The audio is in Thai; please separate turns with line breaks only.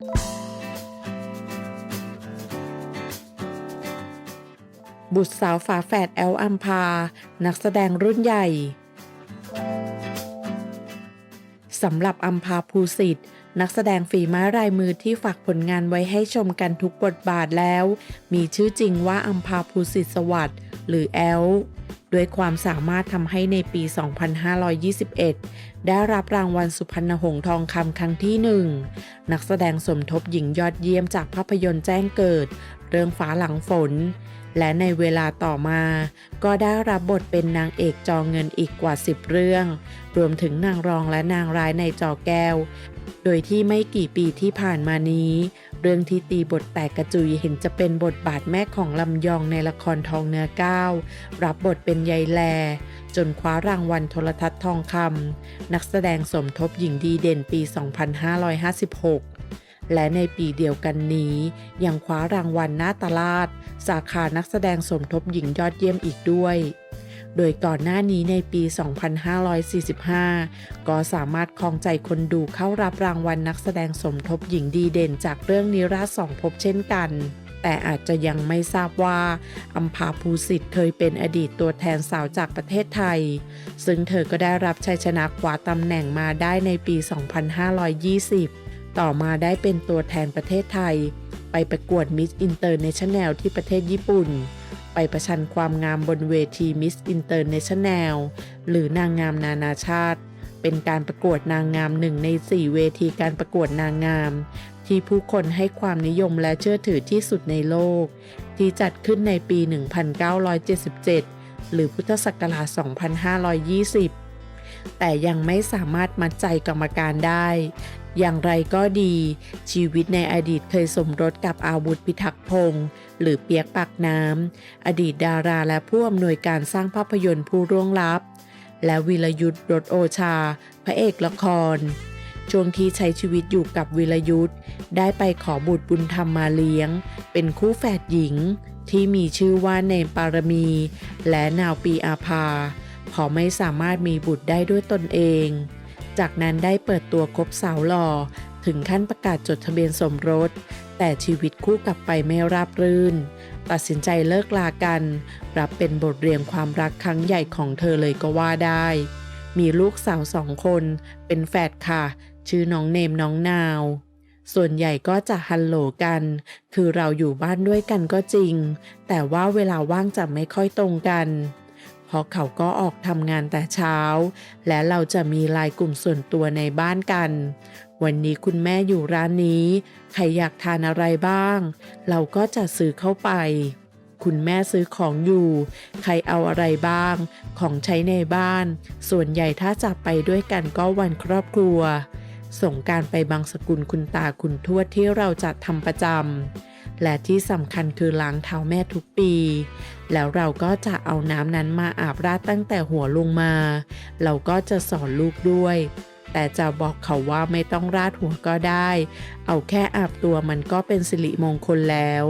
บุตรสาวฝาแฝดแอลอัมพา นักแสดงรุ่นใหญ่สำหรับอัมพาภูสิทธิ์นักแสดงฝีไม้ลายมือที่ฝากผลงานไว้ให้ชมกันทุกบทบาทแล้ว มีชื่อจริงว่าอัมพาภูสิทธิ์สวัสดิ์หรือแอล ด้วยความสามารถทำให้ในปี 2521 ได้รับรางวัลสุพรรณหงส์ทองคำครั้งที่หนึ่งนักแสดงสมทบหญิงยอดเยี่ยมจากภาพยนตร์แจ้งเกิด เรื่องฟ้าหลังฝน และในเวลาต่อมา ก็ได้รับบทเป็นนางเอกจอเงินอีกกว่า 10 เรื่อง รวมถึงนางรองและนางร้ายในจอแก้ว โดยที่ไม่กี่ปีที่ผ่านมานี้ เรื่องที่ตีบทแตกกระจุยเห็นจะเป็นบทบาทแม่ของลำยองในละครทองเนื้อก้าวรับบทเป็นยายแล จนคว้ารางวัลโทรทัศน์ทองคำนักแสดงสมทบหญิงดีเด่นปี 2556 และในปีเดียวกันนี้ ยังคว้ารางวัลหน้าตลาด สาขานักแสดงสมทบหญิงยอดเยี่ยมอีกด้วย โดยก่อนหน้านี้ในปี 2545 ก็สามารถครองใจคนดูเข้ารับรางวัลนักแสดงสมทบหญิงดีเด่นจากเรื่องนิราศสองภพเช่นกันแต่อาจจะยังไม่ทราบว่า อัมพาภูสิทธิ์เคยเป็นอดีตตัวแทนสาวจากประเทศไทย ซึ่งเธอก็ได้รับชัยชนะคว้าตำแหน่งมาได้ในปี 2520 ต่อมาได้เป็นตัวแทนประเทศไทย ไปประกวดมิสอินเตอร์เนชั่นแนลที่ประเทศญี่ปุ่น ไปประชันความงามบนเวทีมิสอินเตอร์เนชั่นแนลหรือนางงามนานาชาติ เป็นการประกวดนางงามหนึ่งใน 4 เวทีการประกวดนางงาม ที่ผู้คนให้ความนิยมและเชื่อถือที่สุดในโลก ที่จัดขึ้นในปี 1977 หรือพุทธศักราช 2520แต่ยังไม่สามารถมัดใจกรรมการได้ อย่างไรก็ดี ชีวิตในอดีตเคยสมรสกับอาวุธพิทักษ์พงศ์หรือเปียกปากน้ำ อดีตดาราและผู้อำนวยการสร้างภาพยนตร์ผู้ร่วงลับ และวิรยุทธ์รถโอชา พระเอกละคร ช่วงที่ใช้ชีวิตอยู่กับวิรยุทธ์ได้ไปขอบุตรบุญธรรมมาเลี้ยง เป็นคู่แฝดหญิง ที่มีชื่อว่าเนมปารมี และนาวปีอาภาเพอไม่สามารถมีบุตรได้ด้วยตนเอง จากนั้นได้เปิดตัวคบสาวหล่อ ถึงขั้นประกาศจดทะเบียนสมรส แต่ชีวิตคู่กลับไปไม่ราบรื่น ตัดสินใจเลิกลากัน รับเป็นบทเรียนความรักครั้งใหญ่ของเธอเลยก็ว่าได้ มีลูกสาวสองคน เป็นแฝดค่ะ ชื่อน้องเนมน้องนาวส่วนใหญ่ก็จะฮัลโหลกัน คือเราอยู่บ้านด้วยกันก็จริง แต่ว่าเวลาว่างจะไม่ค่อยตรงกัน เพราะเขาก็ออกทำงานแต่เช้า และเราจะมีลายกลุ่มส่วนตัวในบ้านกัน วันนี้คุณแม่อยู่ร้านนี้ ใครอยากทานอะไรบ้าง เราก็จะซื้อเข้าไป คุณแม่ซื้อของอยู่ ใครเอาอะไรบ้าง ของใช้ในบ้าน ส่วนใหญ่ถ้าจะไปด้วยกันก็วันครอบครัว ส่งการไปบางสกุลคุณตาคุณทวดที่เราจัดทำประจำ และที่สำคัญคือล้างเท้าแม่ทุกปี แล้วเราก็จะเอาน้ำนั้นมาอาบราดตั้งแต่หัวลงมา เราก็จะสอนลูกด้วย แต่จะบอกเขาว่าไม่ต้องราดหัวก็ได้ เอาแค่อาบตัวมันก็เป็นสิริมงคลแล้ว